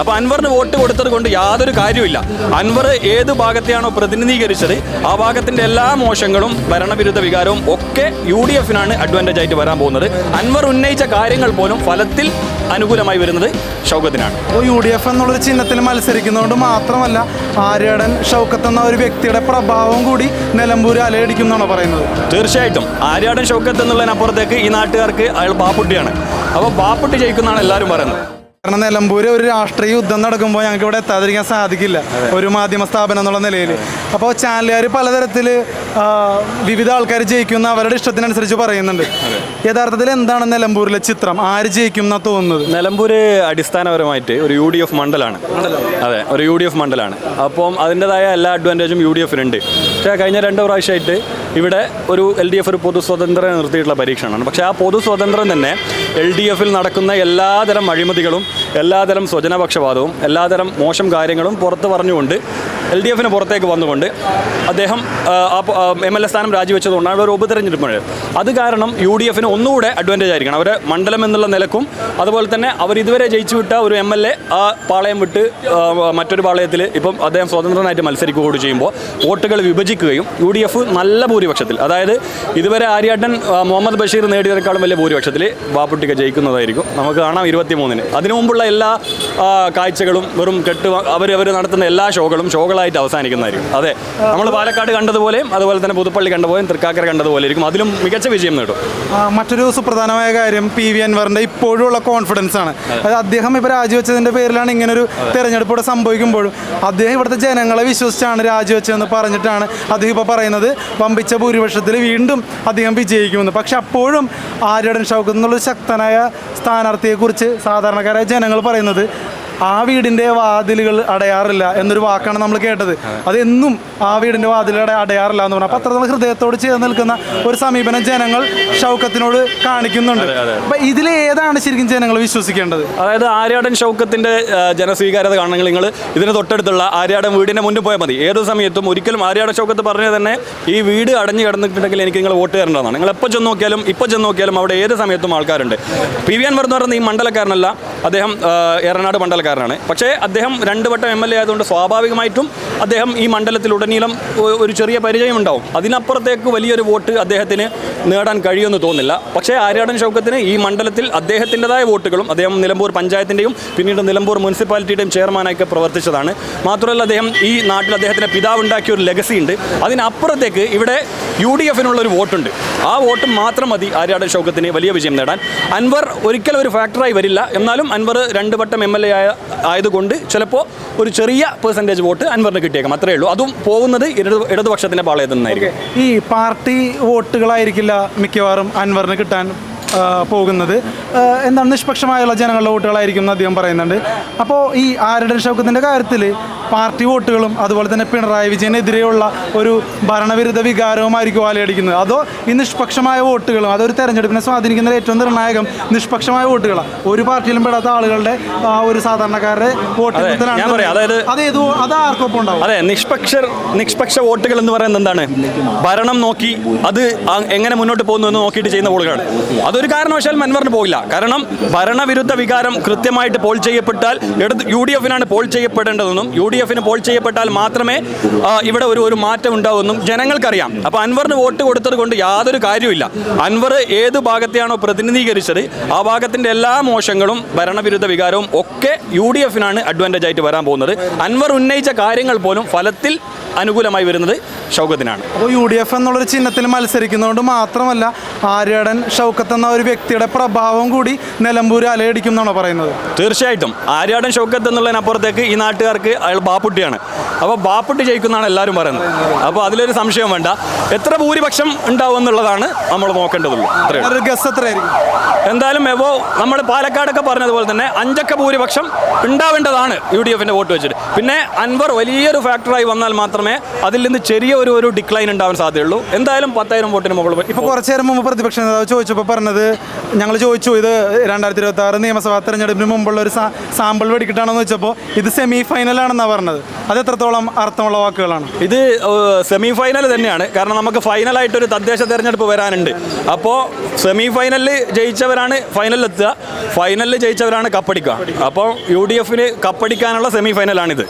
അപ്പോൾ അൻവറിന് വോട്ട് കൊടുത്തത് കൊണ്ട് യാതൊരു കാര്യമില്ല അൻവർ ഏത് ഭാഗത്തെയാണോ പ്രതിനിധീകരിച്ചത് ആ ഭാഗത്തിന്റെ എല്ലാ മോശങ്ങളും ഭരണവിരുദ്ധ വികാരവും ഒക്കെ യു ഡി എഫിനാണ് അഡ്വാന്റേജ് ആയിട്ട് വരാൻ പോകുന്നത്. അൻവർ ഉന്നയിച്ച കാര്യങ്ങൾ പോലും ഫലത്തിൽ അനുകൂലമായി വരുന്നത് ഷൗക്കത്തിനാണ്. അപ്പോൾ യു ഡി എഫ് എന്നുള്ളൊരു ചിഹ്നത്തിൽ മത്സരിക്കുന്നതുകൊണ്ട് മാത്രമല്ല ആര്യടൻ ഷൗക്കത്ത് എന്ന ഒരു വ്യക്തിയുടെ പ്രഭാവം കൂടി നിലമ്പൂർ അലയടിക്കും എന്നാണോ പറയുന്നത്? തീർച്ചയായിട്ടും. ആര്യാടൻ ഷൗക്കത്ത് എന്നുള്ളതിനപ്പുറത്തേക്ക് ഈ നാട്ടുകാർക്ക് അയാൾ പാപ്പുട്ടിയാണ്. അപ്പോൾ പാപ്പുട്ടി ജയിക്കുന്നതാണ് എല്ലാവരും പറയുന്നത്. കാരണം നിലമ്പൂര് ഒരു രാഷ്ട്രീയ യുദ്ധം നടക്കുമ്പോൾ ഞങ്ങൾക്ക് ഇവിടെ എത്താതിരിക്കാൻ സാധിക്കില്ല. ഒരു മാധ്യമ സ്ഥാപനം എന്നുള്ള നിലയിൽ അപ്പോൾ ചാനലുകാർ പലതരത്തിൽ വിവിധ ആൾക്കാർ ജയിക്കുന്ന അവരുടെ ഇഷ്ടത്തിനനുസരിച്ച് പറയുന്നുണ്ട്. യഥാർത്ഥത്തിൽ എന്താണ് നിലമ്പൂരിലെ ചിത്രം? ആര് ജയിക്കും എന്നാ തോന്നുന്നത്? നിലമ്പൂർ അടിസ്ഥാനപരമായിട്ട് ഒരു യു ഡി എഫ് മണ്ഡലമാണ് അതെ ഒരു യു ഡി എഫ് മണ്ഡലമാണ് അപ്പം അതിന്റെതായ എല്ലാ അഡ്വാന്റേജും യു ഡി എഫിനുണ്ട്. പക്ഷേ കഴിഞ്ഞ രണ്ട് പ്രാവശ്യമായിട്ട് ഇവിടെ ഒരു എൽ ഡി എഫ് ഒരു പൊതു സ്വതന്ത്രം നിർത്തിയിട്ടുള്ള പരീക്ഷണമാണ്. പക്ഷേ ആ പൊതു സ്വതന്ത്രം തന്നെ എൽ ഡി എഫിൽ നടക്കുന്ന എല്ലാതരം അഴിമതികളും എല്ലാതരം സ്വജനപക്ഷപാതവും എല്ലാതരം മോശം കാര്യങ്ങളും പുറത്ത് പറഞ്ഞുകൊണ്ട് എൽ ഡി എഫിന് പുറത്തേക്ക് വന്നുകൊണ്ട് അദ്ദേഹം എം എൽ എ സ്ഥാനം രാജിവെച്ചതുകൊണ്ടാണ് ഒരു ഉപതെരഞ്ഞെടുപ്പ് അത് കാരണം യു ഡി എഫിന് ഒന്നുകൂടെ അഡ്വാന്റേജ് ആയിരിക്കണം. അവരെ മണ്ഡലം എന്നുള്ള നിലക്കും അതുപോലെ തന്നെ അവർ ഇതുവരെ ജയിച്ചു വിട്ട ഒരു എം എൽ എ ആ പാളയം വിട്ട് മറ്റൊരു പാളയത്തിൽ ഇപ്പം അദ്ദേഹം സ്വതന്ത്രനായിട്ട് മത്സരിക്കുകയോട് ചെയ്യുമ്പോൾ വോട്ടുകൾ വിഭജിക്കുകയും യു ഡി എഫ് നല്ല ഭൂരിപക്ഷത്തിൽ അതായത് ഇതുവരെ ആര്യാട്ടൻ മുഹമ്മദ് ബഷീർ നേടിയതിനേക്കാളും വലിയ ഭൂരിപക്ഷത്തിൽ ബാപ്പുട്ടിക ജയിക്കുന്നതായിരിക്കും. നമുക്ക് കാണാം ഇരുപത്തി മൂന്നിന് അതിനു മുമ്പുള്ള എല്ലാ കാഴ്ചകളും വെറും കെട്ട് അവർ അവർ നടത്തുന്ന എല്ലാ ഷോകളും ഷോകളായിട്ട് അവസാനിക്കുന്നതായിരിക്കും. അതെ നമ്മൾ പാലക്കാട് കണ്ടതുപോലെയും അതുപോലെ തന്നെ പുതുപ്പള്ളി കണ്ടുപോയും തൃക്കാക്കര കണ്ടതുപോലെ ഇരിക്കും. അതിലും മികച്ച വിജയം നേടും. മറ്റൊരു സുപ്രധാനമായ കാര്യം പി വി അൻവറിന്റെ ഇപ്പോഴുള്ള കോൺഫിഡൻസ് ആണ്. അതായത് അദ്ദേഹം ഇപ്പോൾ രാജിവെച്ചതിന്റെ പേരിലാണ് ഒരു തെരഞ്ഞെടുപ്പ് ഇവിടെ സംഭവിക്കുമ്പോഴും. അദ്ദേഹം ഇവിടുത്തെ ജനങ്ങളെ വിശ്വസിച്ചാണ് രാജിവെച്ചതെന്ന് പറഞ്ഞിട്ടാണ് അദ്ദേഹം ഇപ്പോൾ പറയുന്നത്. വമ്പിച്ച ഭൂരിപക്ഷത്തിൽ വീണ്ടും അദ്ദേഹം വിജയിക്കുമെന്ന്. പക്ഷെ അപ്പോഴും ആര്യടൻ ഷൗക്കത്ത് എന്നുള്ളൊരു ശക്തനായ സ്ഥാനാർത്ഥിയെക്കുറിച്ച് സാധാരണക്കാരായ ജനങ്ങൾ പറയുന്നത് ആ വീടിന്റെ വാതിലുകൾ അടയാറില്ല എന്നൊരു വാക്കാണ് നമ്മൾ കേട്ടത്. അതെന്നും ആ വീടിന്റെ വാതിലുകൾ അടയാറില്ല എന്ന് പറഞ്ഞു. അപ്പൊ അത്രത്തോളം ഹൃദയത്തോട് ചേർന്ന് നിൽക്കുന്ന ഒരു സമീപനം ജനങ്ങൾ ഷൗക്കത്തിനോട് കാണിക്കുന്നുണ്ട്. അപ്പൊ ഇതിൽ ഏതാണ് ശരിക്കും ജനങ്ങൾ വിശ്വസിക്കേണ്ടത്? അതായത് ആര്യാടൻ ഷൗക്കത്തിന്റെ ആ, ജനസ്വീകാര്യത കാണണമെങ്കിൽ നിങ്ങൾ ഇതിന് തൊട്ടടുത്തുള്ള ആര്യാടൻ വീടിന്റെ മുന്നിൽ പോയാൽ മതി. ഏത് സമയത്തും ഒരിക്കലും ആര്യാടൻ ഷൗക്കത്ത് പറഞ്ഞത് തന്നെ ഈ വീട് അടഞ്ഞു കിടന്നിട്ടുണ്ടെങ്കിൽ എനിക്ക് നിങ്ങൾ വോട്ട് തരേണ്ടതാണ്. നിങ്ങൾ എപ്പോൾ ചെന്ന് നോക്കിയാലും ഇപ്പോൾ ചെന്ന് നോക്കിയാലും അവിടെ ഏത് സമയത്തും ആൾക്കാരുണ്ട്. പി വി അൻവർ എന്ന് പറയുന്ന ഈ മണ്ഡലക്കാരനല്ല അദ്ദേഹം ഏറനാട് ഏറനാട് മണ്ഡലക്കാരനാണ് പക്ഷേ അദ്ദേഹം രണ്ട് വട്ടം എം എൽ എ ആയതുകൊണ്ട് സ്വാഭാവികമായിട്ടും അദ്ദേഹം ഈ മണ്ഡലത്തിൽ ഉടനീളം ഒരു ചെറിയ പരിചയം ഉണ്ടാവും അതിനപ്പുറത്തേക്ക് വലിയൊരു വോട്ട് അദ്ദേഹത്തിന് നേടാൻ കഴിയുമെന്ന് തോന്നില്ല പക്ഷേ ആര്യാടൻ ഷൗക്കത്തിന് ഈ മണ്ഡലത്തിൽ അദ്ദേഹത്തിന്റെതായ വോട്ടുകളും അദ്ദേഹം നിലമ്പൂർ പഞ്ചായത്തിന്റെയും പിന്നീട് നിലമ്പൂർ മുനിസിപ്പാലിറ്റിയുടെയും ചെയർമാനായൊക്കെ പ്രവർത്തിച്ചതാണ്. മാത്രമല്ല അദ്ദേഹം ഈ നാട്ടിൽ അദ്ദേഹത്തിന്റെ പിതാവ് ഉണ്ടാക്കിയ ഒരു ലെഗസി ഉണ്ട്. അതിനപ്പുറത്തേക്ക് ഇവിടെ യു ഡി എഫിനുള്ള ഒരു വോട്ടുണ്ട്. ആ വോട്ട് മാത്രം മതി ആര്യാടൻ ഷൗക്കത്തിന് വലിയ വിജയം നേടാൻ. അൻവർ ഒരിക്കലും ഒരു ഫാക്ടറായി വരില്ല. എന്നാലും അൻവർ രണ്ട് വട്ടം എം എൽ എ ആയ ആയതുകൊണ്ട് ചിലപ്പോൾ ഒരു ചെറിയ പെർസെന്റേജ് വോട്ട് അൻവറിന് കിട്ടിയേക്കാം. അത്രേ ഉള്ളൂ. അതും പോകുന്നത് ഇടത് ഇടതുപക്ഷത്തിന്റെ പാളയത്തിൽ നിന്നായിരിക്കും. ഈ പാർട്ടി വോട്ടുകളായിരിക്കില്ല മിക്കവാറും അൻവറിന് കിട്ടാൻ പോകുന്നത്. എന്താണ് നിഷ്പക്ഷമായുള്ള ജനങ്ങളുടെ വോട്ടുകളായിരിക്കും എന്ന് അദ്ദേഹം പറയുന്നുണ്ട്. അപ്പോൾ ഈ ആരുടെ ഷൗക്കത്തിന്റെ കാര്യത്തിൽ പാർട്ടി വോട്ടുകളും അതുപോലെ തന്നെ പിണറായി വിജയനെതിരെയുള്ള ഒരു ഭരണവിരുദ്ധ വികാരവുമായിരിക്കും ആലയടിക്കുന്നത്. അതോ ഈ നിഷ്പക്ഷമായ വോട്ടുകളും അതൊരു തെരഞ്ഞെടുപ്പിനെ സ്വാധീനിക്കുന്ന ഏറ്റവും നിർണായകം നിഷ്പക്ഷമായ വോട്ടുകളാണ് ഒരു പാർട്ടിയിലും പെടാത്ത ആളുകളുടെ ആ, ഒരു സാധാരണക്കാരുടെ വോട്ട് അതായത് അത് ഏത് അത് ആർക്കൊപ്പം ഉണ്ടാവും? അതെ നിഷ്പക്ഷ നിഷ്പക്ഷ വോട്ടുകൾ എന്ന് പറയുന്നത് എന്താണ്? ഭരണം നോക്കി അത് എങ്ങനെ മുന്നോട്ട് പോകുന്നു എന്ന് നോക്കിയിട്ട് ചെയ്യുന്ന വോട്ടുകളാണ്. അതൊരു കാരണവശാൽ മൻവറിന് പോകില്ല. കാരണം ഭരണവിരുദ്ധ വികാരം കൃത്യമായിട്ട് പോൾ ചെയ്യപ്പെട്ടാൽ എടുത്ത് യു ഡി എഫിനാണ് പോൾ ചെയ്യപ്പെടേണ്ടതെന്നും യു ഡി എഫിന് പോൾ ചെയ്യപ്പെട്ടാൽ മാത്രമേ ഇവിടെ ഒരു ഒരു മാറ്റം ഉണ്ടാവുമെന്നും ജനങ്ങൾക്കറിയാം. അപ്പോൾ അൻവറിന് വോട്ട് കൊടുത്തത് കൊണ്ട് യാതൊരു കാര്യമില്ല അൻവർ ഏത് ഭാഗത്തെയാണോ പ്രതിനിധീകരിച്ചത് ആ ഭാഗത്തിന്റെ എല്ലാ മോശങ്ങളും ഭരണവിരുദ്ധ വികാരവും ഒക്കെ യു ഡി എഫിനാണ് അഡ്വാന്റേജ് ആയിട്ട് വരാൻ പോകുന്നത്. അൻവർ ഉന്നയിച്ച കാര്യങ്ങൾ പോലും ഫലത്തിൽ അനുകൂലമായി വരുന്നത് ഷൗക്കത്തിനാണ്. അപ്പോൾ യു ഡി എഫ് എന്നുള്ളൊരു ചിഹ്നത്തിൽ മത്സരിക്കുന്നതുകൊണ്ട് മാത്രമല്ല ആര്യടൻ ഷൗക്കത്ത് എന്ന ഒരു വ്യക്തിയുടെ പ്രഭാവം കൂടി നിലമ്പൂർ അലയടിക്കും എന്നാണ് പറയുന്നത്? തീർച്ചയായിട്ടും. ആര്യാടൻ ഷൗക്കത്ത് എന്നുള്ളതിനപ്പുറത്തേക്ക് ഈ നാട്ടുകാർക്ക് അയാൾ ബാപ്പുട്ടിയാണ്. അപ്പോൾ ബാപ്പുട്ടി ജയിക്കുന്നതാണ് എല്ലാവരും പറയുന്നത്. അപ്പോൾ അതിലൊരു സംശയം വേണ്ട. എത്ര ഭൂരിപക്ഷം ഉണ്ടാവും എന്നുള്ളതാണ് നമ്മൾ നോക്കേണ്ടതുള്ളൂ. എന്തായാലും എവോ നമ്മൾ പാലക്കാടൊക്കെ പറഞ്ഞതുപോലെ തന്നെ അഞ്ചക്ക ഭൂരിപക്ഷം ഉണ്ടാവേണ്ടതാണ് യു ഡി എഫിന്റെ വോട്ട് വെച്ചിട്ട്. പിന്നെ അൻവർ വലിയൊരു ഫാക്ടറായി വന്നാൽ മാത്രം മാത്രമേ അതിൽ നിന്ന് ചെറിയ ഒരു ഒരു ഡിക്ലൈൻ ഉണ്ടാവാൻ സാധ്യതയുള്ളൂ. എന്തായാലും പത്തായിരം വോട്ടിന് മുകളിൽ ഇപ്പോൾ കുറച്ച് നേരം മുമ്പ് പ്രതിപക്ഷ നേതാവ് ചോദിച്ചപ്പോൾ പറഞ്ഞത് ഞങ്ങൾ ചോദിച്ചു ഇത് രണ്ടായിരത്തി ഇരുപത്തി ആറ് നിയമസഭാ തെരഞ്ഞെടുപ്പിന് മുമ്പുള്ള ഒരു സാമ്പിൾ വെടിക്കിട്ടാണെന്ന് വെച്ചപ്പോൾ ഇത് സെമി ഫൈനലാണെന്നാണ് പറഞ്ഞത്. അത് എത്രത്തോളം അർത്ഥമുള്ള വാക്കുകളാണ്? ഇത് സെമി ഫൈനൽ തന്നെയാണ്. കാരണം നമുക്ക് ഫൈനലായിട്ടൊരു തദ്ദേശ തെരഞ്ഞെടുപ്പ് വരാനുണ്ട്. അപ്പോൾ സെമി ഫൈനലിൽ ജയിച്ചവരാണ് ഫൈനലിൽ എത്തുക ഫൈനലിൽ ജയിച്ചവരാണ് കപ്പടിക്കുക. അപ്പോൾ യു ഡി എഫിന് കപ്പടിക്കാനുള്ള സെമി ഫൈനലാണിത്